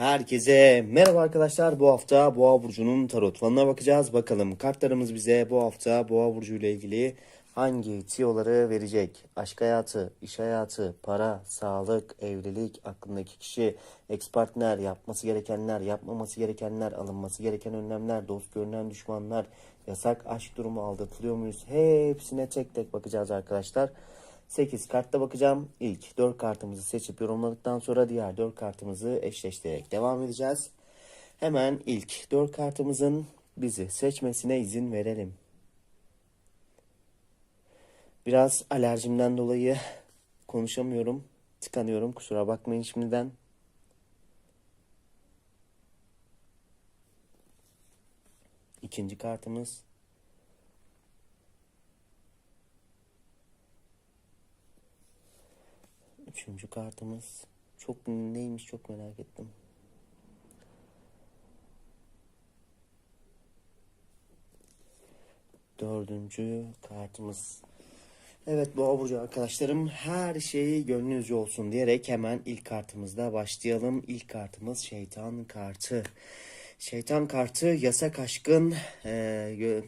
Herkese merhaba arkadaşlar. Bu hafta Boğa burcunun tarot falına bakacağız. Bakalım kartlarımız bize bu hafta Boğa burcu ile ilgili hangi tiyoları verecek? Aşk hayatı, iş hayatı, para, sağlık, evlilik, aklındaki kişi, ex partner, yapması gerekenler, yapmaması gerekenler, alınması gereken önlemler, dost görünen düşmanlar, yasak aşk durumu, aldatılıyor muyuz? Hepsine tek tek bakacağız arkadaşlar. 8 kartta bakacağım. İlk 4 kartımızı seçip yorumladıktan sonra diğer 4 kartımızı eşleştirerek devam edeceğiz. Hemen ilk 4 kartımızın bizi seçmesine izin verelim. Biraz alerjimden dolayı konuşamıyorum. Tıkanıyorum. Kusura bakmayın şimdiden. İkinci kartımız. Üçüncü kartımız. Çok neymiş çok merak ettim. Dördüncü kartımız. Evet Boğa Burcu arkadaşlarım her şeyi gönlünüzce olsun diyerek hemen ilk kartımızda başlayalım. İlk kartımız şeytan kartı. Şeytan kartı yasak aşkın e,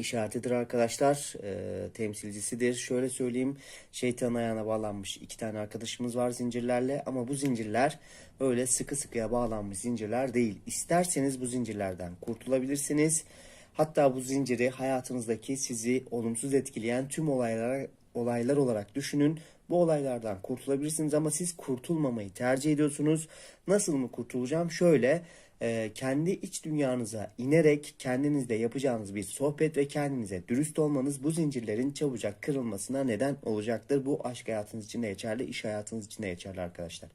işaretidir arkadaşlar. E, temsilcisidir. Şöyle söyleyeyim. Şeytanın ayağına bağlanmış iki tane arkadaşımız var zincirlerle. Ama bu zincirler öyle sıkı sıkıya bağlanmış zincirler değil. İsterseniz bu zincirlerden kurtulabilirsiniz. Hatta bu zinciri hayatınızdaki sizi olumsuz etkileyen tüm olaylara olaylar olarak düşünün. Bu olaylardan kurtulabilirsiniz ama siz kurtulmamayı tercih ediyorsunuz. Nasıl mı kurtulacağım? Şöyle e, kendi iç dünyanıza inerek kendinizle yapacağınız bir sohbet ve kendinize dürüst olmanız bu zincirlerin çabucak kırılmasına neden olacaktır. Bu aşk hayatınız için de geçerli, iş hayatınız için de geçerli arkadaşlar.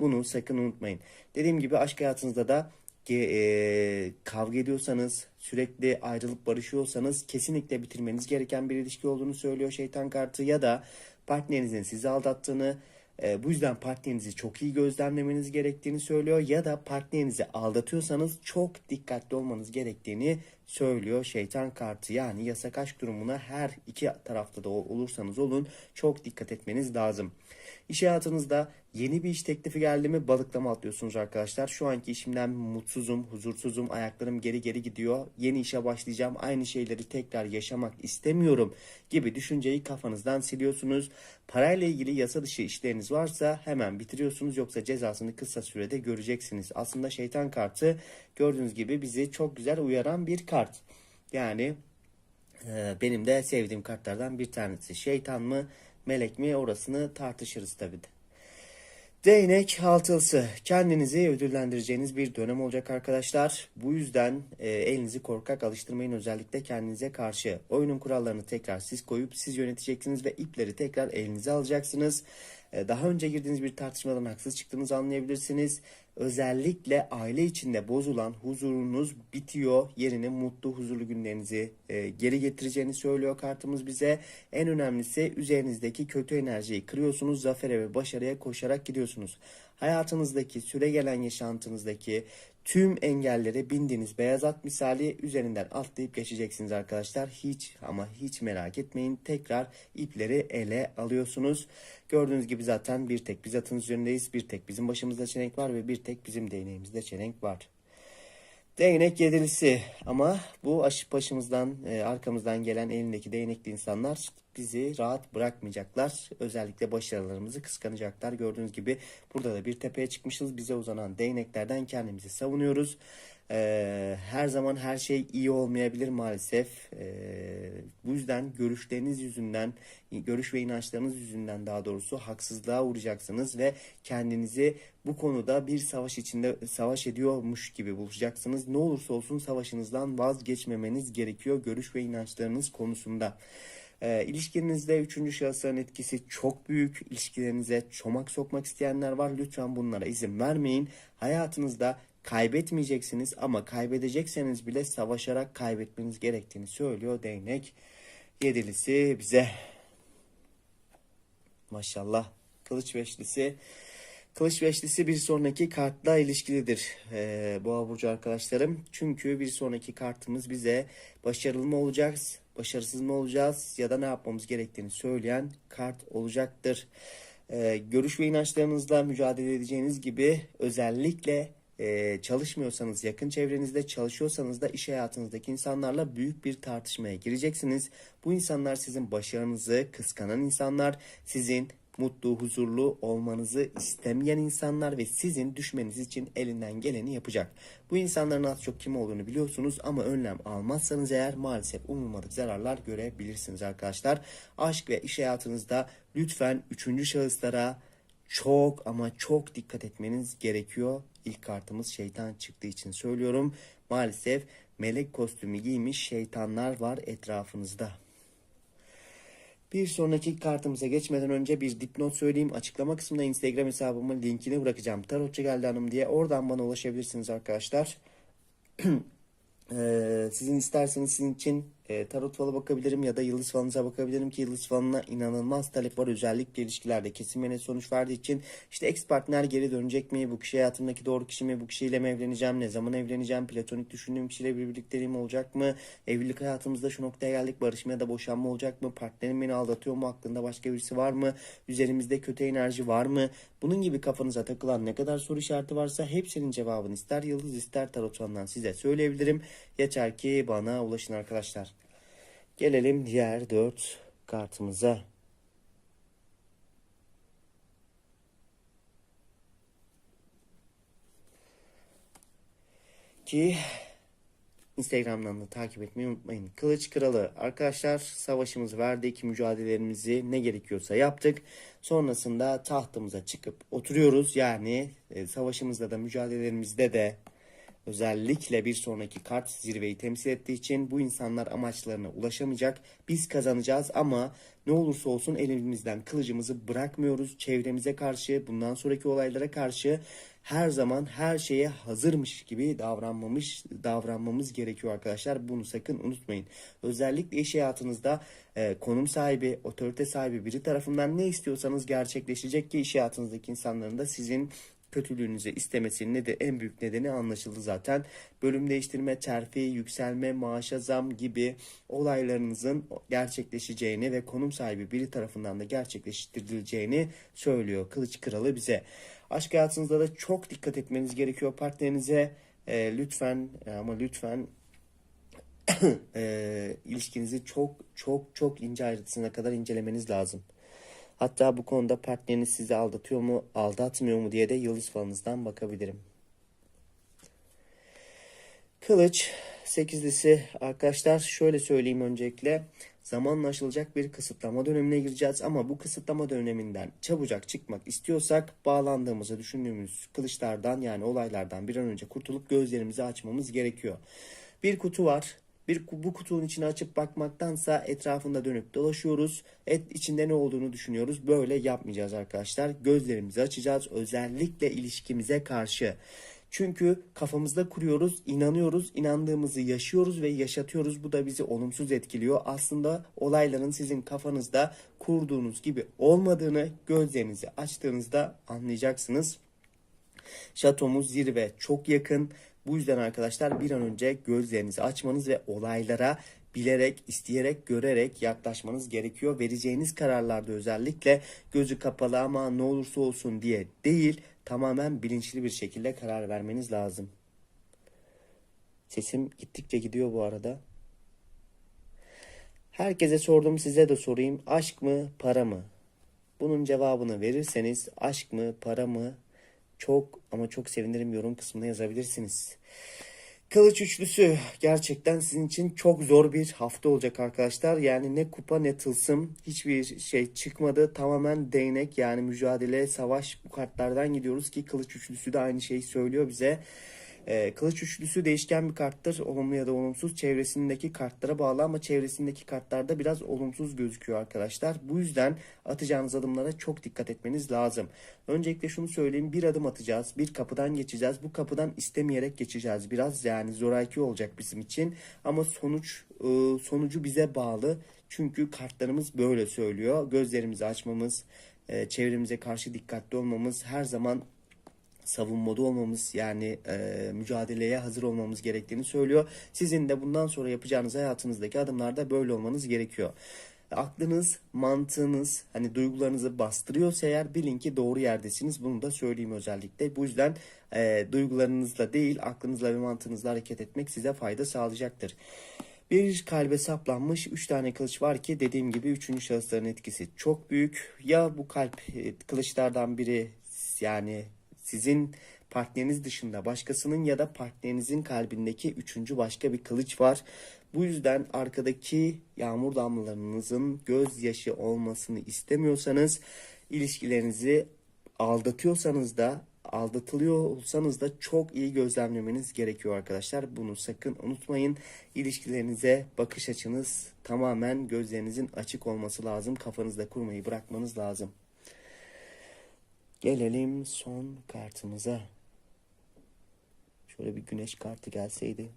Bunu sakın unutmayın. Dediğim gibi aşk hayatınızda da e, kavga ediyorsanız, sürekli ayrılıp barışıyorsanız kesinlikle bitirmeniz gereken bir ilişki olduğunu söylüyor şeytan kartı ya da partnerinizin sizi aldattığını, e, bu yüzden partnerinizi çok iyi gözlemlemeniz gerektiğini söylüyor ya da partnerinizi aldatıyorsanız çok dikkatli olmanız gerektiğini söylüyor şeytan kartı. Yani yasak aşk durumuna her iki tarafta da ol- olursanız olun çok dikkat etmeniz lazım. İş hayatınızda yeni bir iş teklifi geldi mi balıklama atlıyorsunuz arkadaşlar. Şu anki işimden mutsuzum, huzursuzum, ayaklarım geri geri gidiyor. Yeni işe başlayacağım, aynı şeyleri tekrar yaşamak istemiyorum gibi düşünceyi kafanızdan siliyorsunuz. Parayla ilgili yasa dışı işleriniz varsa hemen bitiriyorsunuz yoksa cezasını kısa sürede göreceksiniz. Aslında şeytan kartı gördüğünüz gibi bizi çok güzel uyaran bir kart. Yani ee, benim de sevdiğim kartlardan bir tanesi. Şeytan mı, melek mi orasını tartışırız tabii de. Değnek altılısı. Kendinizi ödüllendireceğiniz bir dönem olacak arkadaşlar. Bu yüzden e, elinizi korkak alıştırmayın özellikle kendinize karşı. Oyunun kurallarını tekrar siz koyup siz yöneteceksiniz ve ipleri tekrar elinize alacaksınız. E, daha önce girdiğiniz bir tartışmadan haksız çıktığınızı anlayabilirsiniz. Özellikle aile içinde bozulan huzurunuz bitiyor. Yerine mutlu, huzurlu günlerinizi e, geri getireceğini söylüyor kartımız bize. En önemlisi üzerinizdeki kötü enerjiyi kırıyorsunuz. Zafere ve başarıya koşarak gidiyorsunuz. Hayatınızdaki, süre gelen yaşantınızdaki tüm engellere bindiğiniz beyaz at misali üzerinden atlayıp geçeceksiniz arkadaşlar. Hiç ama hiç merak etmeyin. Tekrar ipleri ele alıyorsunuz. Gördüğünüz gibi zaten bir tek biz atın üzerindeyiz. Bir tek bizim başımızda çelenk var ve bir tek bizim değneğimizde çelenk var. Değnek yedilisi ama bu aşı başımızdan e, arkamızdan gelen elindeki değnekli insanlar bizi rahat bırakmayacaklar. Özellikle başarılarımızı kıskanacaklar. Gördüğünüz gibi burada da bir tepeye çıkmışız. Bize uzanan değneklerden kendimizi savunuyoruz. E, her zaman her şey iyi olmayabilir maalesef. E, bu yüzden görüşleriniz yüzünden, görüş ve inançlarınız yüzünden daha doğrusu haksızlığa uğrayacaksınız ve kendinizi bu konuda bir savaş içinde savaş ediyormuş gibi bulacaksınız. Ne olursa olsun savaşınızdan vazgeçmemeniz gerekiyor görüş ve inançlarınız konusunda. E, ilişkinizde üçüncü şahısların etkisi çok büyük. İlişkilerinize çomak sokmak isteyenler var. Lütfen bunlara izin vermeyin. Hayatınızda kaybetmeyeceksiniz ama kaybedecekseniz bile savaşarak kaybetmeniz gerektiğini söylüyor değnek yedilisi bize. Maşallah. Kılıç beşlisi. Kılıç beşlisi bir sonraki kartla ilişkilidir ee, Boğa Burcu arkadaşlarım. Çünkü bir sonraki kartımız bize başarılı mı olacağız, başarısız mı olacağız ya da ne yapmamız gerektiğini söyleyen kart olacaktır. e, görüş ve inançlarınızla mücadele edeceğiniz gibi özellikle e, çalışmıyorsanız, yakın çevrenizde çalışıyorsanız da iş hayatınızdaki insanlarla büyük bir tartışmaya gireceksiniz. Bu insanlar sizin başarınızı kıskanan insanlar, sizin mutlu, huzurlu olmanızı istemeyen insanlar ve sizin düşmeniz için elinden geleni yapacak. Bu insanların az çok kim olduğunu biliyorsunuz ama önlem almazsanız eğer maalesef umulmadık zararlar görebilirsiniz arkadaşlar. Aşk ve iş hayatınızda lütfen üçüncü şahıslara çok ama çok dikkat etmeniz gerekiyor. İlk kartımız şeytan çıktığı için söylüyorum. Maalesef melek kostümü giymiş şeytanlar var etrafınızda. Bir sonraki kartımıza geçmeden önce bir dipnot söyleyeyim. Açıklama kısmında Instagram hesabımın linkini bırakacağım. Tarotçu geldi hanım diye. Oradan bana ulaşabilirsiniz arkadaşlar. Ee, sizin isterseniz sizin için e, tarot falı bakabilirim ya da yıldız falınıza bakabilirim ki yıldız falına inanılmaz talep var. Özellikle ilişkilerde kesin ve sonuç verdiği için işte ex partner geri dönecek mi? Bu kişi hayatımdaki doğru kişi mi? Bu kişiyle mi evleneceğim? Ne zaman evleneceğim? Platonik düşündüğüm kişiyle bir birlikteliğim olacak mı? Evlilik hayatımızda şu noktaya geldik. Barışma ya da boşanma olacak mı? Partnerim beni aldatıyor mu? Aklında başka birisi var mı? Üzerimizde kötü enerji var mı? Bunun gibi kafanıza takılan ne kadar soru işareti varsa hepsinin cevabını ister yıldız ister tarot size söyleyebilirim. Yeter ki bana ulaşın arkadaşlar. Gelelim diğer dört kartımıza. Ki Instagram'dan da takip etmeyi unutmayın. Kılıç Kralı. Arkadaşlar savaşımızı verdik. Mücadelelerimizi ne gerekiyorsa yaptık. Sonrasında tahtımıza çıkıp oturuyoruz. Yani e, savaşımızda da mücadelelerimizde de Özellikle bir sonraki kart zirveyi temsil ettiği için bu insanlar amaçlarına ulaşamayacak. Biz kazanacağız ama ne olursa olsun elimizden kılıcımızı bırakmıyoruz. Çevremize karşı, bundan sonraki olaylara karşı her zaman her şeye hazırmış gibi davranmamış davranmamız gerekiyor arkadaşlar. Bunu sakın unutmayın. Özellikle iş hayatınızda e, konum sahibi, otorite sahibi biri tarafından ne istiyorsanız gerçekleşecek ki iş hayatınızdaki insanların da sizin kötülüğünüzü istemesinin de en büyük nedeni anlaşıldı zaten. Bölüm değiştirme, terfi, yükselme, maaşa zam gibi olaylarınızın gerçekleşeceğini ve konum sahibi biri tarafından da gerçekleştirileceğini söylüyor Kılıç Kralı bize. Aşk hayatınızda da çok dikkat etmeniz gerekiyor partnerinize. E, lütfen ama lütfen e, ilişkinizi çok çok çok ince ayrıntısına kadar incelemeniz lazım. Hatta bu konuda partneriniz sizi aldatıyor mu, aldatmıyor mu diye de yıldız falınızdan bakabilirim. Kılıç sekizlisi arkadaşlar şöyle söyleyeyim öncelikle. Zamanla aşılacak bir kısıtlama dönemine gireceğiz ama bu kısıtlama döneminden çabucak çıkmak istiyorsak bağlandığımızı düşündüğümüz kılıçlardan yani olaylardan bir an önce kurtulup gözlerimizi açmamız gerekiyor. Bir kutu var. Bir bu kutunun içine açıp bakmaktansa etrafında dönüp dolaşıyoruz. Et içinde ne olduğunu düşünüyoruz. Böyle yapmayacağız arkadaşlar. Gözlerimizi açacağız özellikle ilişkimize karşı. Çünkü kafamızda kuruyoruz, inanıyoruz, inandığımızı yaşıyoruz ve yaşatıyoruz. Bu da bizi olumsuz etkiliyor. Aslında olayların sizin kafanızda kurduğunuz gibi olmadığını gözlerinizi açtığınızda anlayacaksınız. Şatomuz zirve çok yakın. Bu yüzden arkadaşlar bir an önce gözlerinizi açmanız ve olaylara bilerek, isteyerek, görerek yaklaşmanız gerekiyor. Vereceğiniz kararlarda özellikle gözü kapalı ama ne olursa olsun diye değil, tamamen bilinçli bir şekilde karar vermeniz lazım. Sesim gittikçe gidiyor bu arada. Herkese sordum size de sorayım. Aşk mı, para mı? Bunun cevabını verirseniz aşk mı, para mı çok ama çok sevinirim yorum kısmına yazabilirsiniz. Kılıç üçlüsü gerçekten sizin için çok zor bir hafta olacak arkadaşlar. Yani ne kupa ne tılsım hiçbir şey çıkmadı. Tamamen değnek yani mücadele, savaş bu kartlardan gidiyoruz ki kılıç üçlüsü de aynı şeyi söylüyor bize. Ee, kılıç üçlüsü değişken bir karttır. Olumlu ya da olumsuz. Çevresindeki kartlara bağlı ama çevresindeki kartlarda biraz olumsuz gözüküyor arkadaşlar. Bu yüzden atacağınız adımlara çok dikkat etmeniz lazım. Öncelikle şunu söyleyeyim. Bir adım atacağız. Bir kapıdan geçeceğiz. Bu kapıdan istemeyerek geçeceğiz. Biraz yani zoraki olacak bizim için. Ama sonuç e, sonucu bize bağlı. Çünkü kartlarımız böyle söylüyor. Gözlerimizi açmamız, e, çevremize karşı dikkatli olmamız her zaman savunmada olmamız yani e, mücadeleye hazır olmamız gerektiğini söylüyor. Sizin de bundan sonra yapacağınız hayatınızdaki adımlarda böyle olmanız gerekiyor. aklınız, mantığınız, hani duygularınızı bastırıyorsa eğer bilin ki doğru yerdesiniz. Bunu da söyleyeyim özellikle. Bu yüzden e, duygularınızla değil, aklınızla ve mantığınızla hareket etmek size fayda sağlayacaktır. Bir kalbe saplanmış 3 tane kılıç var ki dediğim gibi 3. şahısların etkisi çok büyük. Ya bu kalp e, kılıçlardan biri yani sizin partneriniz dışında başkasının ya da partnerinizin kalbindeki üçüncü başka bir kılıç var. Bu yüzden arkadaki yağmur damlalarınızın gözyaşı olmasını istemiyorsanız ilişkilerinizi aldatıyorsanız da aldatılıyor olsanız da çok iyi gözlemlemeniz gerekiyor arkadaşlar. Bunu sakın unutmayın. İlişkilerinize bakış açınız tamamen gözlerinizin açık olması lazım. Kafanızda kurmayı bırakmanız lazım. Gelelim son kartımıza. Şöyle bir güneş kartı gelseydi.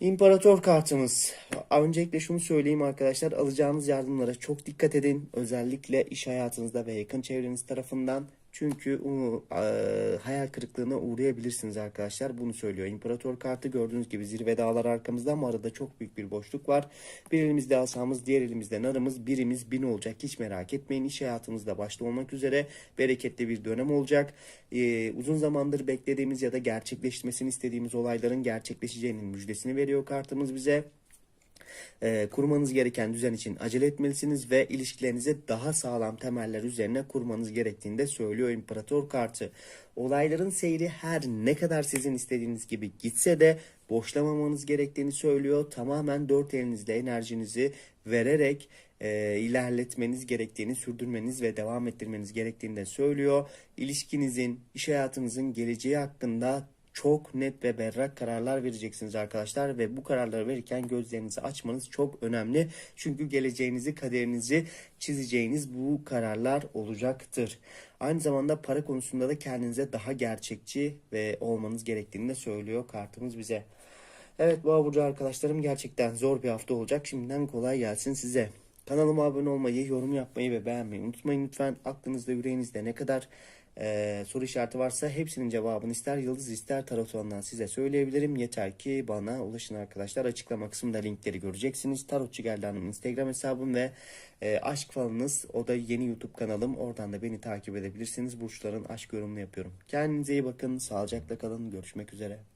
İmparator kartımız. Öncelikle şunu söyleyeyim arkadaşlar. Alacağınız yardımlara çok dikkat edin. Özellikle iş hayatınızda ve yakın çevreniz tarafından. Çünkü e, hayal kırıklığına uğrayabilirsiniz arkadaşlar. Bunu söylüyor. İmparator kartı gördüğünüz gibi zirve dağlar arkamızda ama arada çok büyük bir boşluk var. Bir elimizde asamız, diğer elimizde narımız. Birimiz bin olacak. Hiç merak etmeyin. İş hayatımızda başta olmak üzere bereketli bir dönem olacak. E, uzun zamandır beklediğimiz ya da gerçekleşmesini istediğimiz olayların gerçekleşeceğinin müjdesini veriyor kartımız bize e, kurmanız gereken düzen için acele etmelisiniz ve ilişkilerinizi daha sağlam temeller üzerine kurmanız gerektiğini de söylüyor İmparator kartı. Olayların seyri her ne kadar sizin istediğiniz gibi gitse de boşlamamanız gerektiğini söylüyor. Tamamen dört elinizle enerjinizi vererek e, ilerletmeniz gerektiğini, sürdürmeniz ve devam ettirmeniz gerektiğini de söylüyor. İlişkinizin, iş hayatınızın geleceği hakkında çok net ve berrak kararlar vereceksiniz arkadaşlar ve bu kararları verirken gözlerinizi açmanız çok önemli. Çünkü geleceğinizi, kaderinizi çizeceğiniz bu kararlar olacaktır. Aynı zamanda para konusunda da kendinize daha gerçekçi ve olmanız gerektiğini de söylüyor kartımız bize. Evet Boğa Burcu arkadaşlarım gerçekten zor bir hafta olacak. Şimdiden kolay gelsin size. Kanalıma abone olmayı, yorum yapmayı ve beğenmeyi unutmayın lütfen. Aklınızda, yüreğinizde ne kadar e, soru işareti varsa hepsinin cevabını ister yıldız ister tarot alanından size söyleyebilirim. Yeter ki bana ulaşın arkadaşlar. Açıklama kısmında linkleri göreceksiniz. Tarotçu Geldan'ın Instagram hesabım ve e, aşk falınız. O da yeni YouTube kanalım. Oradan da beni takip edebilirsiniz. Burçların aşk yorumunu yapıyorum. Kendinize iyi bakın. Sağlıcakla kalın. Görüşmek üzere.